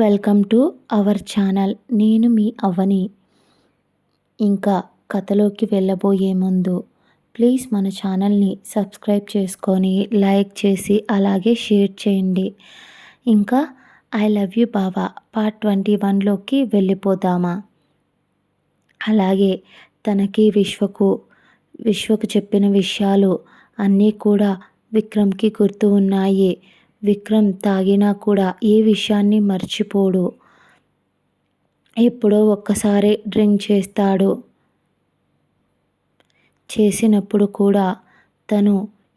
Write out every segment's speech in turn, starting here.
Welcome to our channel. నేను మీ అవ్వని ఇంకా కథలోకి వెళ్ళబోయే ముందు ప్లీజ్ మన ఛానల్ని సబ్స్క్రైబ్ చేసుకొని లైక్ చేసి అలాగే షేర్ చేయండి. ఇంకా ఐ లవ్ యూ బావా పార్ట్ ట్వంటీ వన్లోకి వెళ్ళిపోదామా? అలాగే తనకి విశ్వకు విశ్వకు చెప్పిన విషయాలు అన్నీ కూడా విక్రమ్కి గుర్తు ఉన్నాయి. విక్రమ్ తాగినా కూడా ఏ విషయాన్ని మర్చిపోడు. ఎప్పుడో ఒక్కసారి డ్రింక్ చేస్తాడు. చేసినప్పుడు కూడా తను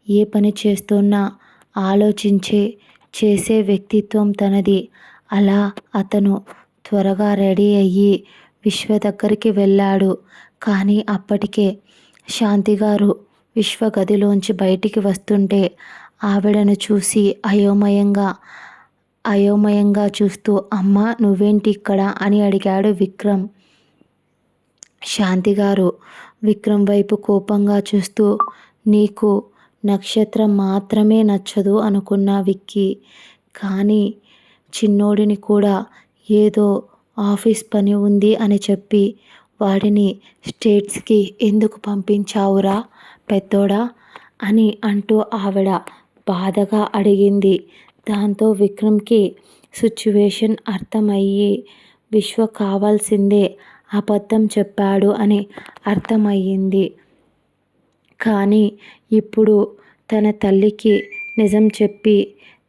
ఏ పని చేస్తున్నా ఆలోచించే చేసే వ్యక్తిత్వం తనది. అలా అతను త్వరగా రెడీ అయ్యి విశ్వ దగ్గరికి వెళ్ళాడు. కానీ అప్పటికే శాంతి గారు విశ్వ గదిలోంచి బయటికి వస్తుంటే ఆవిడను చూసి అయోమయంగా అయోమయంగా చూస్తూ అమ్మ నువ్వేంటి ఇక్కడ? అని అడిగాడు విక్రమ్. శాంతి గారు విక్రమ్ వైపు కోపంగా చూస్తూ నీకు నక్షత్రం మాత్రమే నచ్చదు అనుకున్న విక్కీ. కానీ చిన్నోడిని కూడా ఏదో ఆఫీస్ పని ఉంది అని చెప్పి వాడిని స్టేట్స్కి ఎందుకు పంపించావురా పెద్దోడా? అని అంటూ ఆవిడ బాధగా అడిగింది. దాంతో విక్రమ్కి సిచ్యువేషన్ అర్థమయ్యి విశ్వ కావాల్సిందే అబద్ధం చెప్పాడు అని అర్థమయ్యింది. కానీ ఇప్పుడు తన తల్లికి నిజం చెప్పి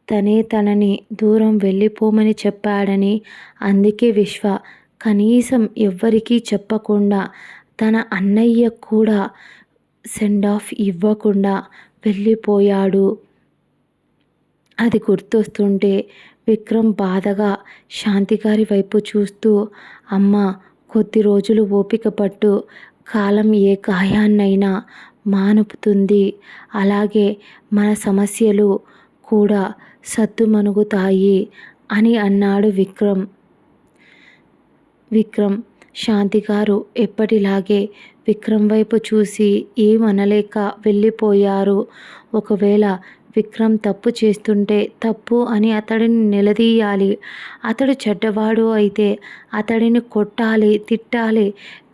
తనే తనని దూరం వెళ్ళిపోమని చెప్పాడని అందుకే విశ్వ కనీసం ఎవ్వరికీ చెప్పకుండా తన అన్నయ్య కూడా సెండ్ ఆఫ్ ఇవ్వకుండా వెళ్ళిపోయాడు. అది గుర్తొస్తుంటే విక్రమ్ బాధగా శాంతిగారి వైపు చూస్తూ అమ్మ కొద్ది రోజులు ఓపిక పట్టు. కాలం ఏ గాయాన్నైనా మానుపుతుంది. అలాగే మన సమస్యలు కూడా సత్తుమణుగుతాయి అని అన్నాడు విక్రమ్. విక్రమ్ శాంతి గారు ఎప్పటిలాగే విక్రమ్ వైపు చూసి ఏమనలేక వెళ్ళిపోయారు. ఒకవేళ విక్రమ్ తప్పు చేస్తుంటే తప్పు అని అతడిని నిలదీయాలి. అతడు చెడ్డవాడు అయితే అతడిని కొట్టాలి తిట్టాలి.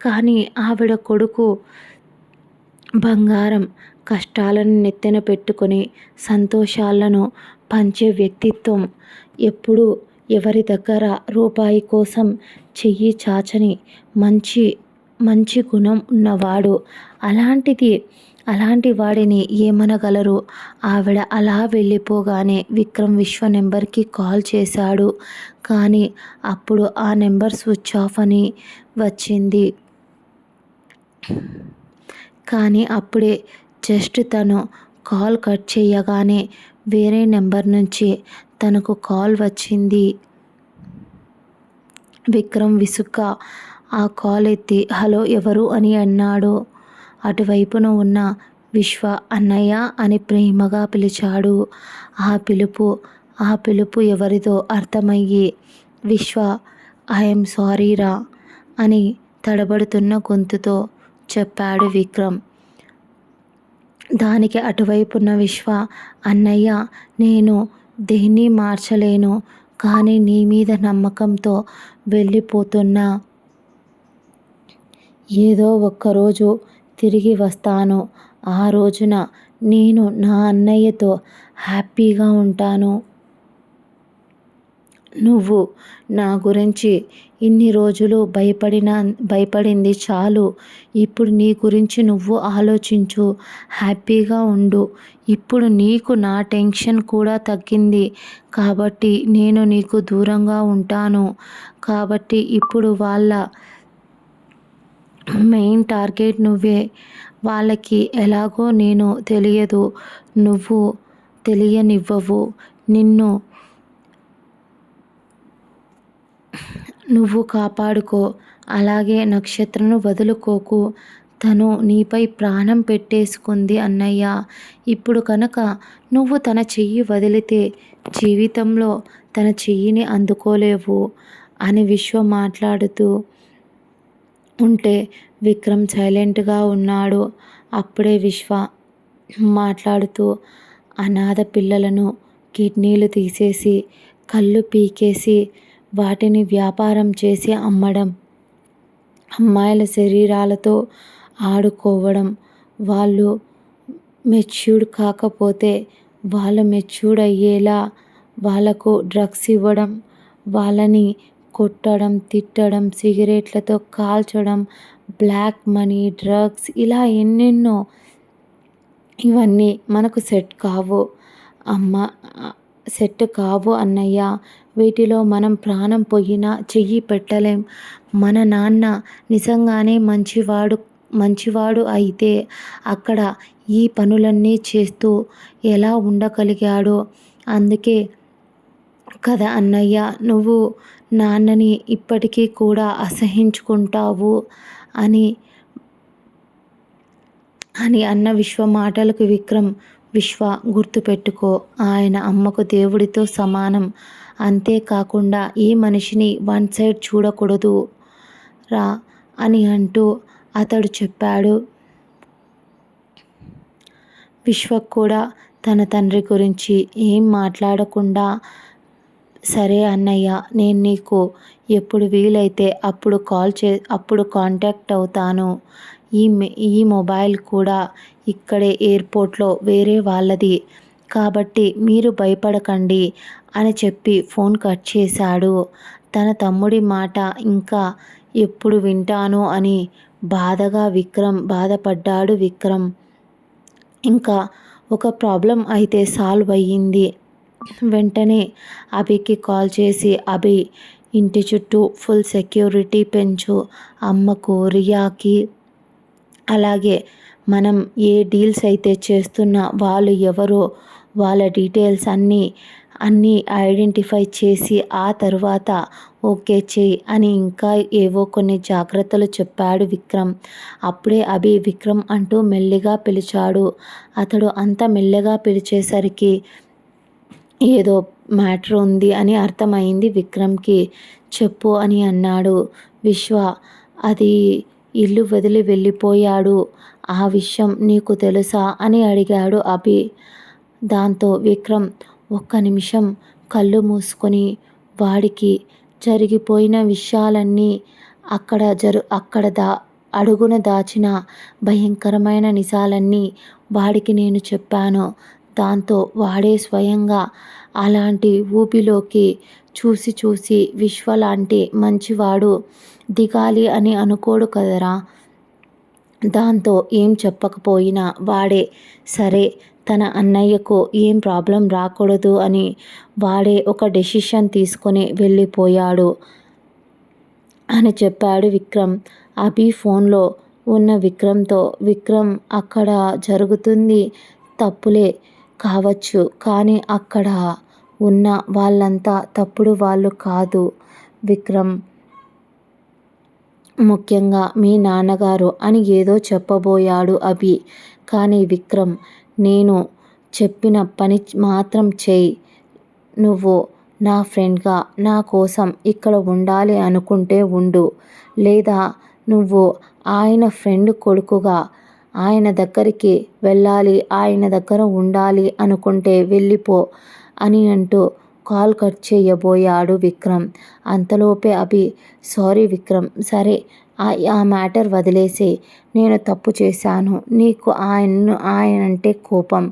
కానీ ఆవిడ కొడుకు బంగారం కష్టాలను నెత్తెన పెట్టుకొని సంతోషాలను పంచే వ్యక్తిత్వం ఎప్పుడు ఎవరి దగ్గర రూపాయి కోసం చెయ్యి చాచని మంచి మంచి గుణం ఉన్నవాడు. అలాంటిది అలాంటి వాడిని ఏమనగలరు? ఆవిడ అలా వెళ్ళిపోగానే విక్రమ్ విశ్వ నెంబర్కి కాల్ చేశాడు. కానీ అప్పుడు ఆ నెంబర్ స్విచ్ ఆఫ్ అని వచ్చింది. కానీ అప్పుడే జస్ట్ తను కాల్ కట్ చేయగానే వేరే నెంబర్ నుంచి తనకు కాల్ వచ్చింది. విక్రమ్ విసుగ్గా ఆ కాల్ ఎత్తి హలో ఎవరు? అని అన్నాడు. అటువైపున ఉన్న విశ్వ అన్నయ్య అని ప్రేమగా పిలిచాడు. ఆ పిలుపు ఆ పిలుపు ఎవరిదో అర్థమయ్యి విశ్వ ఐఎమ్ సారీరా అని తడబడుతున్న గొంతుతో చెప్పాడు విక్రమ్. దానికి అటువైపున్న విశ్వ అన్నయ్య నేను దేన్ని మార్చలేను కానీ నీ మీద నమ్మకంతో వెళ్ళిపోతున్నా. ఏదో ఒక్కరోజు తిరిగి వస్తాను. ఆ రోజున నేను నా అన్నయ్యతో హ్యాపీగా ఉంటాను. నువ్వు నా గురించి ఇన్ని రోజులు భయపడిన భయపడింది చాలు. ఇప్పుడు నీ గురించి నువ్వు ఆలోచించు. హ్యాపీగా ఉండు. ఇప్పుడు నీకు నా టెన్షన్ కూడా తగ్గింది. కాబట్టి నేను నీకు దూరంగా ఉంటాను. కాబట్టి ఇప్పుడు వాళ్ళ మెయిన్ టార్గెట్ నువ్వే. వాళ్ళకి ఎలాగో నేను తెలియదు. నువ్వు తెలియనివ్వవు. నిన్ను నువ్వు కాపాడుకో. అలాగే నక్షత్రను వదులుకోకు. తను నీపై ప్రాణం పెట్టేసుకుంది అన్నయ్య. ఇప్పుడు కనుక నువ్వు తన చెయ్యి వదిలితే జీవితంలో తన చెయ్యిని అందుకోలేవు అని విశ్వ మాట్లాడుతూ ఉంటే విక్రమ్ సైలెంట్గా ఉన్నాడు. అప్పుడే విశ్వ మాట్లాడుతూ అనాథ పిల్లలను కిడ్నీలు తీసేసి కళ్ళు పీకేసి వాటిని వ్యాపారం చేసి అమ్మడం అమ్మాయిల శరీరాలతో ఆడుకోవడం వాళ్ళు మెచ్యూర్డ్ కాకపోతే వాళ్ళు మెచ్యూర్డ్ అయ్యేలా వాళ్ళకు డ్రగ్స్ ఇవ్వడం వాళ్ళని కొట్టడం తిట్టడం సిగరెట్లతో కాల్చడం బ్లాక్ మనీ డ్రగ్స్ ఇలా ఎన్నెన్నో ఇవన్నీ మనకు సెట్ కావు. అమ్మ సెట్ కావు అన్నయ్య. వీటిలో మనం ప్రాణం పోయినా చెయ్యి పెట్టలేం. మన నాన్న నిజంగానే మంచివాడు మంచివాడు అయితే అక్కడ ఈ పనులన్నీ చేస్తూ ఎలా ఉండగలిగాడో? అందుకే కదా అన్నయ్య నువ్వు నాన్నని ఇప్పటికీ కూడా అసహించుకుంటావు అని అని అన్న విశ్వ మాటలకు విక్రమ్ విశ్వ గుర్తుపెట్టుకో. ఆయన అమ్మకు దేవుడితో సమానం. అంతేకాకుండా ఈ మనిషిని వన్ సైడ్ చూడకూడదు రా అని అంటూ అతడు చెప్పాడు. విశ్వ కూడా తన తండ్రి గురించి ఏం మాట్లాడకుండా సరే అన్నయ్య నేను నీకు ఎప్పుడు వీలైతే అప్పుడు కాల్ చే అప్పుడు కాంటాక్ట్ అవుతాను. ఈ ఈ మొబైల్ కూడా ఇక్కడే ఎయిర్పోర్ట్లో వేరే వాళ్ళది. కాబట్టి మీరు భయపడకండి అని చెప్పి ఫోన్ కట్ చేశాడు. తన తమ్ముడి మాట ఇంకా ఎప్పుడు వింటాను అని బాధగా విక్రమ్ బాధపడ్డాడు విక్రమ్. ఇంకా ఒక ప్రాబ్లం అయితే సాల్వ్ అయ్యింది. వెంటనే అభికి కాల్ చేసి అభి ఇంటి చుట్టూ ఫుల్ సెక్యూరిటీ పెంచు. అమ్మకు రియాకి అలాగే మనం ఏ డీల్స్ అయితే చేస్తున్నా వాళ్ళు ఎవరో వాళ్ళ డీటెయిల్స్ అన్నీ అన్నీ ఐడెంటిఫై చేసి ఆ తర్వాత ఓకే చేయి అని ఇంకా ఏవో కొన్ని జాగ్రత్తలు చెప్పాడు విక్రమ్. అప్పుడే అభి విక్రమ్ అంటూ మెల్లిగా పిలిచాడు. అతడు అంత మెల్లగా పిలిచేసరికి ఏదో మ్యాటర్ ఉంది అని అర్థమైంది విక్రమ్కి. చెప్పు అని అన్నాడు. విశ్వ అది ఇల్లు వదిలి వెళ్ళిపోయాడు. ఆ విషయం నీకు తెలుసా అని అడిగాడు అభి. దాంతో విక్రమ్ ఒక్క నిమిషం కళ్ళు మూసుకొని వాడికి జరిగిపోయిన విషయాలన్నీ అక్కడ జరు అక్కడ దా అడుగున దాచిన భయంకరమైన నిజాలన్నీ వాడికి నేను చెప్పాను. దాంతో వాడే స్వయంగా అలాంటి ఊపిలోకి చూసి చూసి విశ్వ లాంటి మంచివాడు దిగాలి అని అనుకోడు కదరా. దాంతో ఏం చెప్పకపోయినా వాడే సరే తన అన్నయ్యకు ఏం ప్రాబ్లం రాకూడదు అని వాడే ఒక డెసిషన్ తీసుకొని వెళ్ళిపోయాడు అని చెప్పాడు విక్రమ్. అభి ఫోన్లో ఉన్న విక్రమ్తో విక్రమ్ అక్కడ జరుగుతుంది తప్పులే కావచ్చు. కానీ అక్కడ ఉన్న వాళ్ళంతా తప్పుడు వాళ్ళు కాదు. విక్రమ్ ముఖ్యంగా మీ నాన్నగారు అని ఏదో చెప్పబోయాడు అభి. కానీ విక్రమ్ నేను చెప్పిన పని మాత్రం చేయి. నువ్వు నా ఫ్రెండ్గా నా కోసం ఇక్కడ ఉండాలి అనుకుంటే ఉండు. లేదా నువ్వు ఆయన ఫ్రెండ్ కొడుకుగా ఆయన దగ్గరికి వెళ్ళాలి ఆయన దగ్గర ఉండాలి అనుకుంటే వెళ్ళిపో అని అంటూ కాల్ కట్ చేయబోయాడు విక్రమ్. అంతలోపే అభి సారీ విక్రమ్ సరే ఆ మ్యాటర్ వదిలేసి నేను తప్పు చేశాను నీకు ఆయన్ను ఆయన అంటే కోపం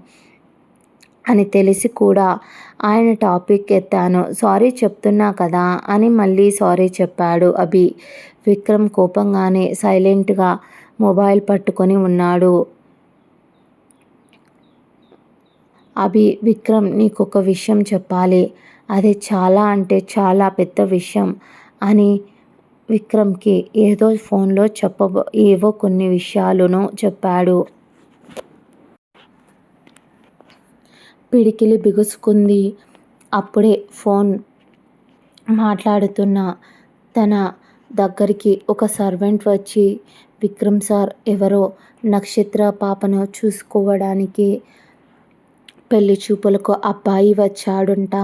అని తెలిసి కూడా ఆయన టాపిక్ ఎత్తాను. సారీ చెప్తున్నా కదా అని మళ్ళీ సారీ చెప్పాడు అభి. విక్రమ్ కోపంగానే సైలెంట్గా మొబైల్ పట్టుకొని ఉన్నాడు. అభి విక్రమ్ నీకు ఒక విషయం చెప్పాలి. అది చాలా అంటే చాలా పెద్ద విషయం అని విక్రమ్కి ఏదో ఫోన్లో చెప్పబో ఏవో కొన్ని విషయాలను చెప్పాడు. పిడికిలి బిగుసుకుంది. అప్పుడే ఫోన్ మాట్లాడుతున్న తన దగ్గరికి ఒక సర్వెంట్ వచ్చి విక్రమ్ సార్ ఎవరో నక్షత్ర పాపను చూసుకోవడానికి పెళ్ళి చూపులకు అబ్బాయి వచ్చాడుంట.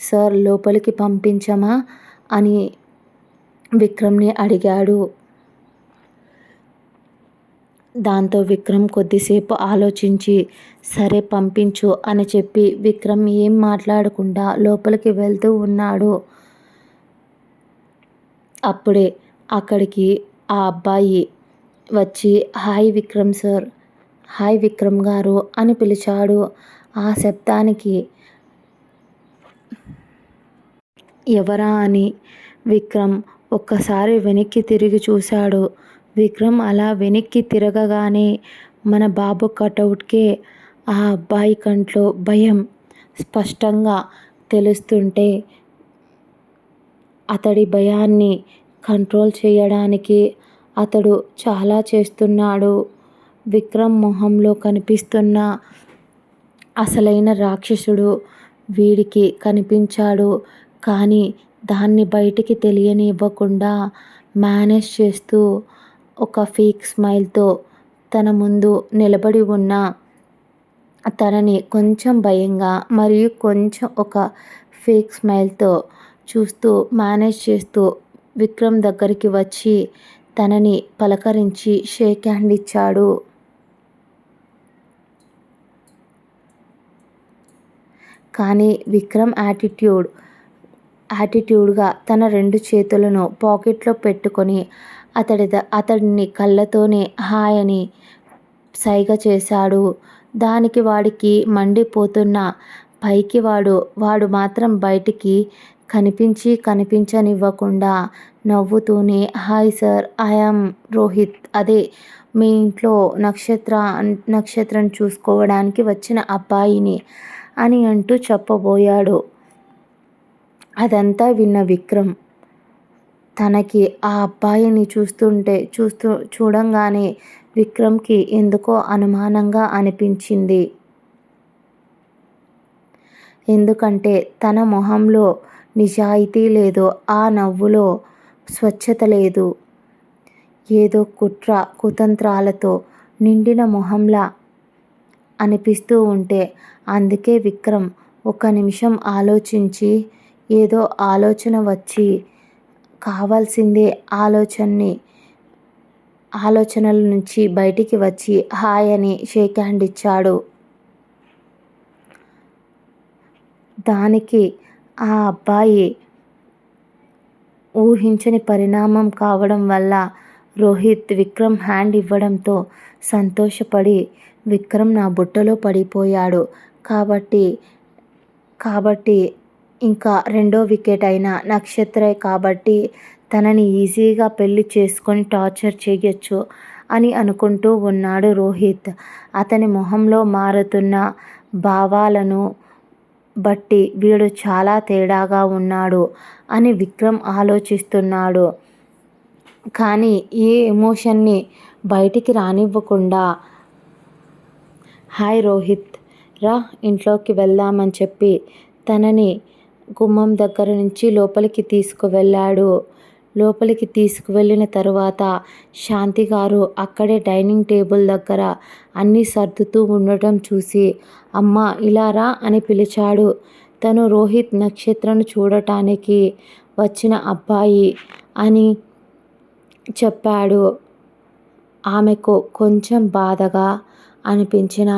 సార్ లోపలికి పంపించమా? అని విక్రమ్ని అడిగాడు. దాంతో విక్రమ్ కొద్దిసేపు ఆలోచించి సరే పంపించు అని చెప్పి విక్రమ్ ఏం మాట్లాడకుండా లోపలికి వెళ్తూ ఉన్నాడు. అప్పుడే అక్కడికి ఆ అబ్బాయి వచ్చి hi Vikram sir hi Vikram గారు అని పిలిచాడు. ఆ శబ్దానికి ఎవరా అని విక్రమ్ ఒక్కసారి వెనక్కి తిరిగి చూశాడు. విక్రమ్ అలా వెనక్కి తిరగగానే మన బాబు కటౌట్కే ఆ అబ్బాయి కంట్లో భయం స్పష్టంగా తెలుస్తుంటే అతడి భయాన్ని కంట్రోల్ చేయడానికి అతడు చాలా చేస్తున్నాడు. విక్రమ్ మొహంలో కనిపిస్తున్న అసలైన రాక్షసుడు వీడికి కనిపించాడు. కానీ దాన్ని బయటికి తెలియనివ్వకుండా మేనేజ్ చేస్తూ ఒక ఫేక్ స్మైల్తో తన ముందు నిలబడి ఉన్న తనని కొంచెం భయంగా మరియు కొంచెం ఒక ఫేక్ స్మైల్తో చూస్తూ మేనేజ్ చేస్తూ విక్రమ్ దగ్గరికి వచ్చి తనని పలకరించి షేక్ హ్యాండ్ ఇచ్చాడు. కానీ విక్రమ్ యాటిట్యూడ్ యాటిట్యూడ్గా తన రెండు చేతులను పాకెట్లో పెట్టుకొని అతడి అతడిని కళ్ళతోనే హాయ్ అని సైగ చేశాడు. దానికి వాడికి మండిపోతున్న పైకి వాడు వాడు మాత్రం బయటికి కనిపించి కనిపించనివ్వకుండా నవ్వుతూనే హాయ్ సార్ ఐఎమ్ రోహిత్. అదే మీ ఇంట్లో నక్షత్ర నక్షత్రం చూసుకోవడానికి వచ్చిన అబ్బాయిని అని అంటూ చెప్పబోయాడు. అదంతా విన్న విక్రమ్. తనకి ఆ అబ్బాయిని చూస్తుంటే చూస్తూ చూడంగానే విక్రమ్కి ఎందుకో అనుమానంగా అనిపించింది. ఎందుకంటే తన మొహంలో నిజాయితీ లేదు. ఆ నవ్వులో స్వచ్ఛత లేదు. ఏదో కుట్ర కుతంత్రాలతో నిండిన మొహంలా అనిపిస్తూ ఉంటే అందుకే విక్రమ్ ఒక నిమిషం ఆలోచించి ఏదో ఆలోచన వచ్చి కావాల్సిందే ఆలోచనని ఆలోచనల నుంచి బయటికి వచ్చి హాయ్ అని షేక్ హ్యాండ్ ఇచ్చాడు. దానికి ఆ అబ్బాయి ఊహించని పరిణామం కావడం వల్ల రోహిత్ విక్రమ్ హ్యాండ్ ఇవ్వడంతో సంతోషపడి విక్రమ్ నా బుట్టలో పడిపోయాడు. కాబట్టి కాబట్టి ఇంకా రెండో వికెట్ అయిన నక్షత్రే కాబట్టి తనని ఈజీగా పెళ్ళి చేసుకొని టార్చర్ చేయొచ్చు అని అనుకుంటూ ఉన్నాడు రోహిత్. అతని మొహంలో మారుతున్న భావాలను బట్టి వీడు చాలా తేడాగా ఉన్నాడు అని విక్రమ్ ఆలోచిస్తున్నాడు. కానీ ఈ ఎమోషన్ని బయటికి రానివ్వకుండా హాయ్ రోహిత్ రా ఇంట్లోకి వెళ్దామని చెప్పి తనని గుమ్మం దగ్గర నుంచి లోపలికి తీసుకువెళ్ళాడు. లోపలికి తీసుకువెళ్ళిన తరువాత శాంతి గారు అక్కడే డైనింగ్ టేబుల్ దగ్గర అన్నీ సర్దుతూ ఉండటం చూసి అమ్మ ఇలా రా అని పిలిచాడు. తను రోహిత్ నక్షత్రను చూడటానికి వచ్చిన అబ్బాయి అని చెప్పాడు. ఆమెకు కొంచెం బాధగా అనిపించిన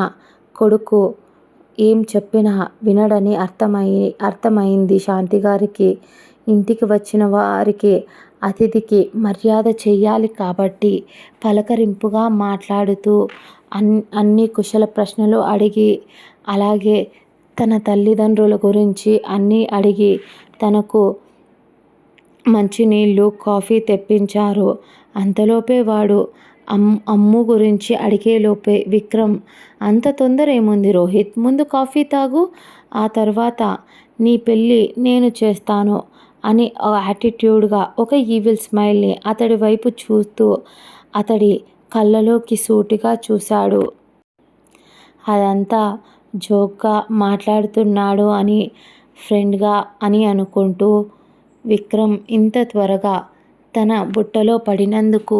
కొడుకు ఏం చెప్పినా వినడని అర్థమై అర్థమైంది శాంతి గారికి. ఇంటికి వచ్చిన వారికి అతిథికి మర్యాద చెయ్యాలి కాబట్టి పలకరింపుగా మాట్లాడుతూ అన్ అన్ని కుశల ప్రశ్నలు అడిగి అలాగే తన తల్లిదండ్రుల గురించి అన్నీ అడిగి తనకు మంచినీళ్ళు కాఫీ తెప్పించారు. అంతలోపే వాడు అమ్ అమ్ము గురించి అడిగేలోపే విక్రమ్ అంత తొందర ఏముంది రోహిత్? ముందు కాఫీ తాగు ఆ తర్వాత నీ పెళ్ళి నేను చేస్తాను. అని యాటిట్యూడ్గా ఒక ఈవిల్ స్మైల్ని అతడి వైపు చూస్తూ అతడి కళ్ళలోకి సూటిగా చూశాడు. అదంతా జోక్గా మాట్లాడుతున్నాడు అని ఫ్రెండ్గా అని అనుకుంటూ విక్రమ్ ఇంత త్వరగా తన బుట్టలో పడినందుకు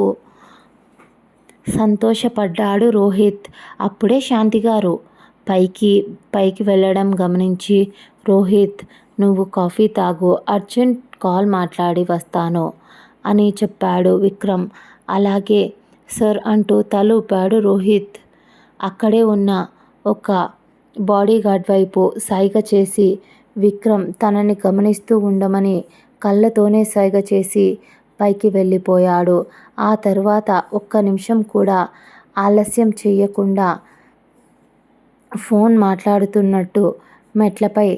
సంతోషపడ్డాడు రోహిత్. అప్పుడే శాంతి గారు పైకి పైకి వెళ్ళడం గమనించి రోహిత్ నువ్వు కాఫీ తాగు అర్జెంట్ కాల్ మాట్లాడి వస్తాను అని చెప్పాడు విక్రమ్. అలాగే సార్ అంటూ తల ఊపాడు రోహిత్. అక్కడే ఉన్న ఒక బాడీగార్డ్ వైపు సైగ చేసి విక్రమ్ తనని గమనిస్తూ ఉండమని కళ్ళతోనే సైగ చేసి పైకి వెళ్ళిపోయాడు. ఆ తర్వాత ఒక్క నిమిషం కూడా ఆలస్యం చేయకుండా ఫోన్ మాట్లాడుతున్నట్టు మెట్లపై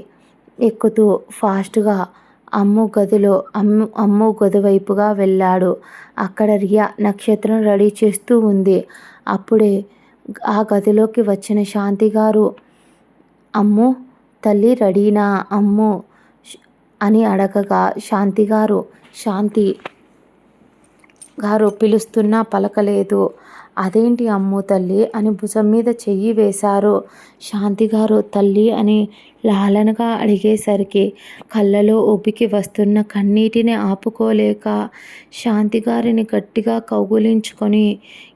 ఎక్కుతూ ఫాస్ట్గా అమ్ము గదిలో అమ్ము అమ్ము గది వైపుగా వెళ్ళాడు. అక్కడ రియా నక్షత్రం రెడీ చేస్తూ ఉంది. అప్పుడే ఆ గదిలోకి వచ్చిన శాంతి గారు అమ్ము తల్లి రెడీనా? అమ్ము? అని అడగగా శాంతి గారు శాంతి గారు పిలుస్తున్నా పలకలేదు. అదేంటి అమ్ము తల్లి అని భుజం మీద చెయ్యి వేశారు. శాంతి గారు తల్లి అని లాలనగా అడిగేసరికి కళ్ళలో ఉబ్బికి వస్తున్న కన్నీటిని ఆపుకోలేక శాంతి గారిని గట్టిగా కౌగులించుకొని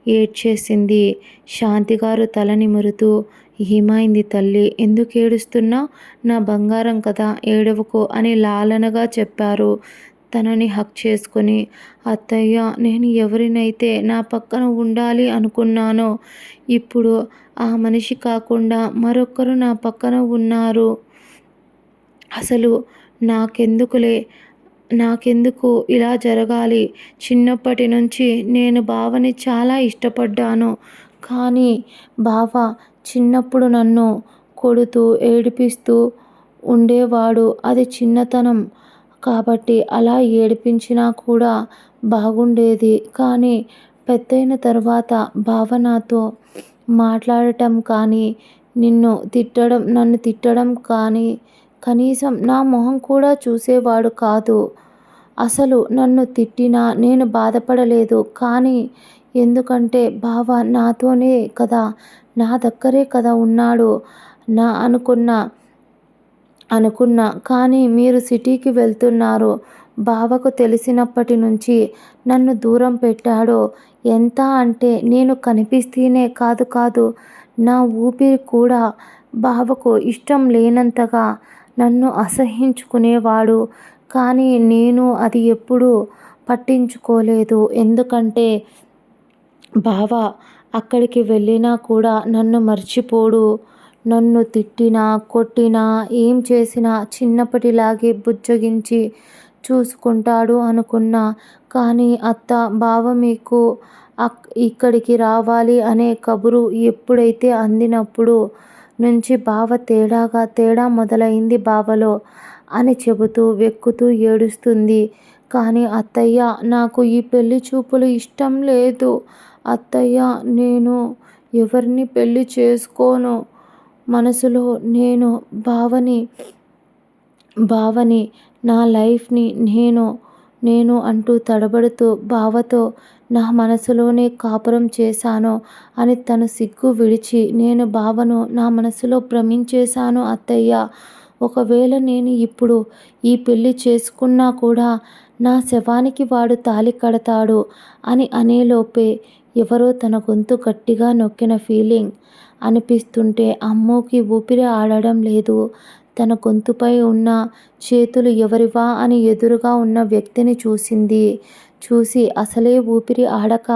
ఏడ్చేసింది. శాంతి గారు తల నిమురుతూ ఏమైంది తల్లి? ఎందుకు ఏడుస్తున్నా? నా బంగారం కదా ఏడవకు అని లాలనగా చెప్పారు. తనని హక్ చేసుకొని అత్తయ్య నేను ఎవరినైతే నా పక్కన ఉండాలి అనుకున్నానో ఇప్పుడు ఆ మనిషి కాకుండా మరొకరు నా పక్కన ఉన్నారు. అసలు నాకెందుకులే? నాకెందుకు ఇలా జరగాలి? చిన్నప్పటి నుంచి నేను బావని చాలా ఇష్టపడ్డాను. కానీ బావ చిన్నప్పుడు నన్ను కొడుతూ ఏడిపిస్తూ ఉండేవాడు. అది చిన్నతనం. కాబట్టి అలా ఏడిపించినా కూడా బాగుండేది. కానీ పెద్దయిన తర్వాత బావ నాతో మాట్లాడటం కానీ నిన్ను తిట్టడం నన్ను తిట్టడం కానీ కనీసం నా మొహం కూడా చూసేవాడు కాదు. అసలు నన్ను తిట్టినా నేను బాధపడలేదు. కానీ ఎందుకంటే బావ నాతోనే కదా నా దగ్గరే కదా ఉన్నాడు నా అనుకున్న అనుకున్నా. కానీ మీరు సిటీకి వెళ్తున్నారు. బావకు తెలిసినప్పటి నుంచి నన్ను దూరం పెట్టాడో. ఎంత అంటే నేను కనిపిస్తేనే కాదు కాదు నా ఊపిరి కూడా బావకు ఇష్టం లేనంతగా నన్ను అసహించుకునేవాడు. కానీ నేను అది ఎప్పుడూ పట్టించుకోలేదు. ఎందుకంటే బావ అక్కడికి వెళ్ళినా కూడా నన్ను మర్చిపోడు. నన్ను తిట్టినా కొట్టినా ఏం చేసినా చిన్నప్పటిలాగే బుజ్జగించి చూసుకుంటాడు అనుకున్నా. కానీ అత్త బావ మీకు అక్ ఇక్కడికి రావాలి అనే కబురు ఎప్పుడైతే అందినప్పుడు నుంచి బావ తేడాగా తేడా మొదలైంది బావలో అని చెబుతూ వెక్కుతూ ఏడుస్తుంది. కానీ అత్తయ్య నాకు ఈ పెళ్ళి చూపులు ఇష్టం లేదు. అత్తయ్య నేను ఎవరిని పెళ్ళి చేసుకోను? మనసులో నేను భావని భావని నా లైఫ్ని నేను నేను అంటూ తడబడుతూ బావతో నా మనసులోనే కాపురం చేశాను అని తను సిగ్గు విడిచి నేను బావను నా మనసులో భ్రమించేశాను అత్తయ్య. ఒకవేళ నేను ఇప్పుడు ఈ పెళ్ళి చేసుకున్నా కూడా నా శవానికి వాడు తాలి కడతాడు అని అనేలోపే ఎవరో తన గొంతు గట్టిగా నొక్కిన ఫీలింగ్ అనిపిస్తుంటే అమ్మోకి ఊపిరి ఆడడం లేదు. తన గొంతుపై ఉన్న చేతులు ఎవరివా అని ఎదురుగా ఉన్న వ్యక్తిని చూసింది. చూసి అసలే ఊపిరి ఆడక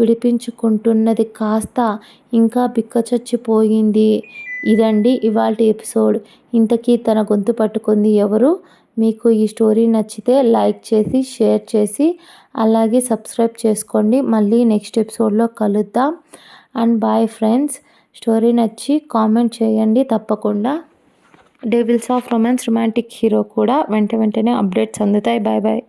విడిపించుకుంటున్నది కాస్త ఇంకా బిక్కచచ్చిపోయింది. ఇదండి ఇవాళ ఎపిసోడ్. ఇంతకీ తన గొంతు పట్టుకుంది ఎవరు? మీకు ఈ స్టోరీ నచ్చితే లైక్ చేసి షేర్ చేసి అలాగే సబ్స్క్రైబ్ చేసుకోండి. మళ్ళీ నెక్స్ట్ ఎపిసోడ్లో కలుద్దాం. And bye friends. స్టోరీ నచ్చి కామెంట్ చేయండి తప్పకుండా. Devils of romance romantic hero కూడా వెంట వెంటనే అప్డేట్స్ అందుతాయి. Bye bye